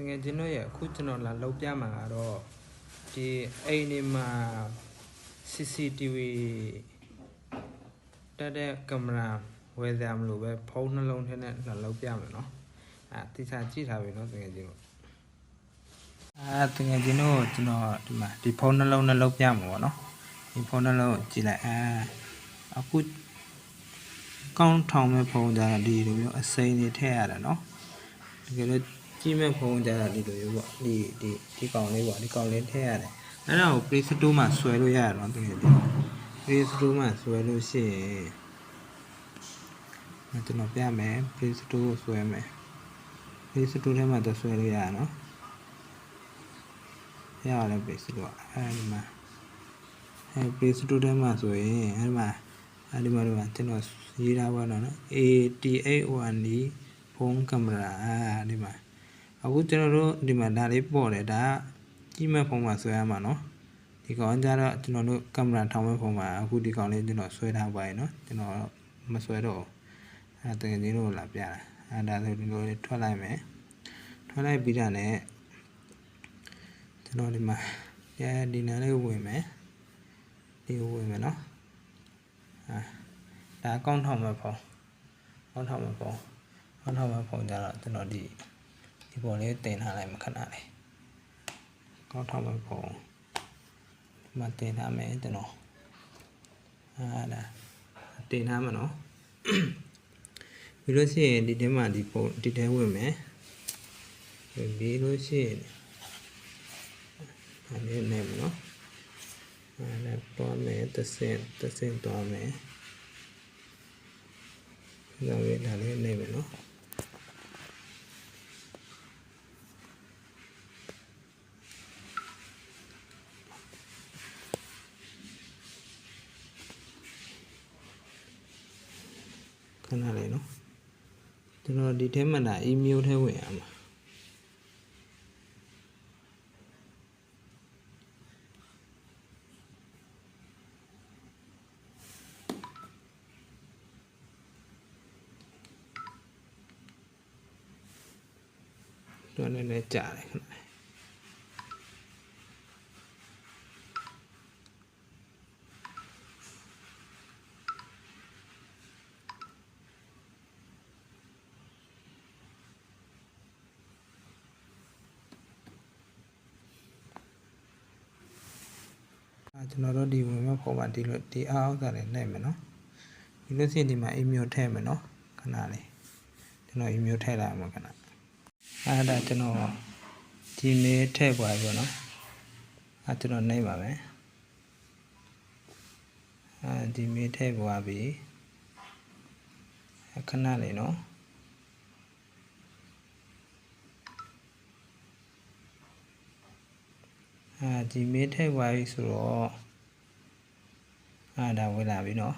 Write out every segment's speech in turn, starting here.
တကယ်ချင်းတို့ရဲ့အခုကျွန်တော်လာလောက်ပြမှာကတော့ဒီအိမ်ဒီမှာ CCTV တက်တဲ့ကင်မရာဝယ်ကြမလို့ပဲဖုန်းနှလုံးထဲနဲ့လာလောက်ပြမယ်နော်အဲတိကျကြည့်ထားပြီနော်တကယ်ချင်းတို့အဲတကယ်ချင်းတို့ကျွန်တော်ဒီမှာဒီဖုန်းနှလုံးနဲ့လောက်ပြမှာပေါ့နော်ဒီဖုန်းနှလုံးကိုကြည့်လိုက်အဲအခုကောင်းထောင်မဲ့ဖုန်းကြတာဒီလိုမျိုးအစိမ်းတွေထည့်ရတယ်နော်တကယ်လို့ ကြီးမဲ့ဖုန်းကြတာဒီလိုမျိုးပေါ့ဒီဒီဒီကောင်လေးပေါ့ဒီကောင်လေးထည့်ရတယ်အဲ့ဒါကို Play Store မှာဆွဲလို့ရရတော့တကယ်ဒီ Play Store မှာဆွဲလို့ရှိရင်အဲ့ကျွန်တော်ပြမယ် Play Store ကိုဆွဲမယ် Play Store ထဲမှာတော့ဆွဲလို့ရရနော်ရရတယ် Play Store အဲ့ဒီမှာအဲ့ Play Store ထဲမှာဆိုရင်အဲ့ဒီမှာအဲ့ဒီမှာတော့ကျွန်တော်ရေးထားပါတော့နော် A801D ဖုန်းကင်မရာအဲ့ဒီမှာ အခုကျွန်တော်တို့ဒီမှာဒါလေးပေါ်တယ်ဒါကကြီးမဲ့ဖုန်းမှာဆွဲရမှာနော်ဒီကောင်ကြတော့ကျွန်တော်တို့ကင်မရာထောင်မဲ့ဖုန်းမှာအခုဒီကောင်လေးကျွန်တော်ဆွဲထားပါရင်နော်ကျွန်တော်မဆွဲတော့ဘူးအဲ့တကယ်ကြီးတို့လာပြတာအဲ့ဒါဆိုဒီလိုလေးထွက်လိုက်မယ်ထွက်လိုက်ပြီးတာနဲ့ကျွန်တော်ဒီမှာဒီနားလေးဝင်မယ်ဒီကိုဝင်မယ်နော်အာဒါအကောင့်ထောင်မဲ့ဖုန်းအကောင့်ထောင်မဲ့ဖုန်းဟောနောက်မှဖုန်းကြတော့ကျွန်တော်ဒီ ဒီပုံလေးတင်ထားလိုက်မှာခဏလေးကောင်းထောက်မှဖုန်းဒီမှာတင်ထားမယ်ကျွန်တော်အာဒါတင်ထားမှာနော်ပြီးလို့ရှိရင်ဒီထဲမှာဒီပုံဒီထဲဝင်မယ်ဝင်ပြီးလို့ရှိရင်အဲ့ဒီနေမနော်အဲ့ဒါတော့မယ်တစ်စင်တစ်စင်တော့မယ်ဒါလေးဒါလေးနေမယ်နော် ခဏလေးနော်ကျွန်တော်ဒီထဲမှာဒါ email ထဲဝင်ရမှာတော့နည်းနည်းကြာတယ်ခဏလေး အဲကျွန်တော်တို့ဒီဝင်မဲ့ပုံမှာဒီလိုဒီအားအောက်စာလေးနှိပ်မယ်နော်ဒီလိုစီဒီမှာ email ထည့်မယ်နော်ခဏလေးကျွန်တော် email ထည့်လိုက်အောင်ခဏအဲဒါကျွန်တော် Gmail ထည့်ပါပြီနော်အဲကျွန်တော်နှိပ်ပါမယ်အဲ Gmail ထည့်ပါပြီခဏလေးနော် အာ Gmail ထည့်ပါပြီဆိုတော့အာဒါဝင်လာပြီနော်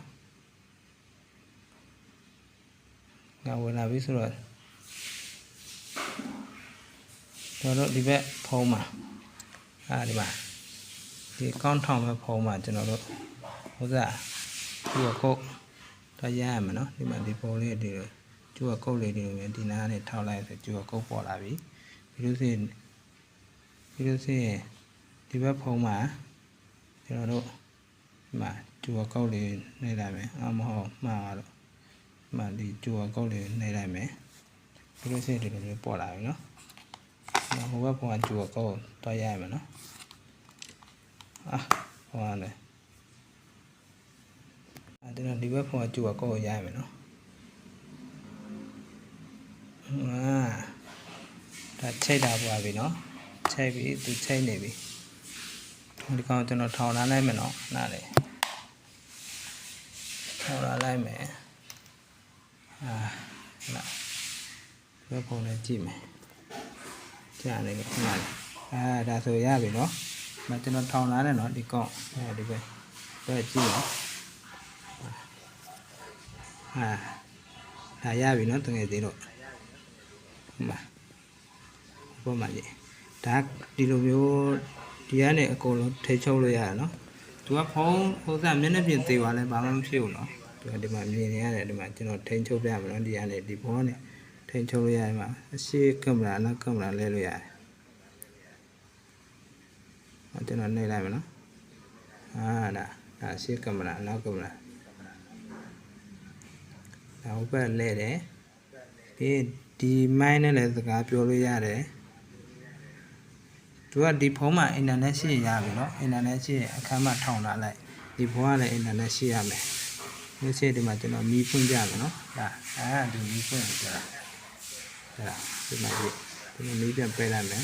ငါဝင်လာပြီဆိုတော့ကျွန်တော်တို့ဒီဘက်ဖုံးမှာအာဒီမှာဒီကောင်းထောင်မဲ့ဖုံးမှာကျွန်တော်တို့ဥစားဒီကုတ်တော့ရရမယ်နော်ဒီမှာဒီပုံလေးဒီလိုကျူကကုတ်လေးတွေပဲဒီနားနဲ့ထောက်လိုက်ဆိုကျူကကုတ်ပေါ်လာပြီပြီးလို့ရှိရင်ပြီးလို့ရှိရင် ဒီဘက်ဖုံးမှာကျွန်တော်တို့ဒီမှာကျူအကောက်လေးနှိပ်လိုက်မယ်အမဟုတ်မှားတော့ဒီမှာဒီကျူအကောက်လေးနှိပ်လိုက်မယ်ပြီးလို့ရှိရင်ဒီလိုမျိုးပေါ်လာပြီနော်ဟိုဘက်ဖုံးကကျူအကောက်တော့ရရမယ်နော်အာဟောရတယ်အဲဒီတော့ဒီဘက်ဖုံးကကျူအကောက်ကိုရရမယ်နော်အာဒါချိတ်တာပွားပြီနော်ချိတ်ပြီသူချိတ်နေပြီ ဒီကောင်ကျွန်တော်ထောင်ထားလိုက်မယ်နော်နားလေထောင်ထားလိုက်မယ်အာနာဘယ်ပုံလဲကြည့်မယ်ကြာနေပြီနားလေအာဒါဆိုရပြီနော်မကျွန်တော်ထောင်ထားတယ်နော်ဒီကောင်အဲဒီပဲတော့ကြည့်နော်အာဒါရပြီနော်တကယ်သေးတော့ဟုတ်ပါဘုမကြီးဒါဒီလိုမျိုး ဒီကနေအကုန်လုံးထိချုပ်လို့ရတယ်နော်သူကဖုန်းဟိုစားမျက်နှာပြင်သေးသွားလဲဘာမှမဖြစ်ဘူးနော်သူကဒီမှာမြင်နေရတယ်ဒီမှာကျွန်တော်ထိချုပ်ပြရမယ်နော်ဒီကနေဒီဖုန်းကနေထိချုပ်လို့ရတယ်မှာအရှိကင်မရာနောက်ကင်မရာလဲလို့ရတယ်အကျွန်တော်နှိပ်လိုက်မယ်နော်အာဒါဒါအရှိကင်မရာနောက်ကင်မရာဒါဟုတ်ပဲလဲတယ်ပြီးဒီမိုင်းနဲ့လည်းစကားပြောလို့ရတယ် သူကဒီဖုန်းမှာအင်တာနက်ရှိရင်ရပြီเนาะအင်တာနက်ရှိရင်အခန်းမှာထောင်ထားလိုက်ဒီဖုန်းကလည်းအင်တာနက်ရှိရမယ်ဒီရှိဒီမှာကျွန်တော်မီးဖွင့်ပြမယ်เนาะဒါအာဒီမီးဖွင့်ပြတာဒါဒီမှာဒီကျွန်တော်မီးပြန်ပြလိုက်မယ်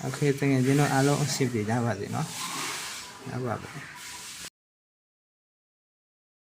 โอเคတကယ်ကျွန်တော်အားလုံးအဆင်ပြေကြပါစေเนาะဟုတ်ပါပြီ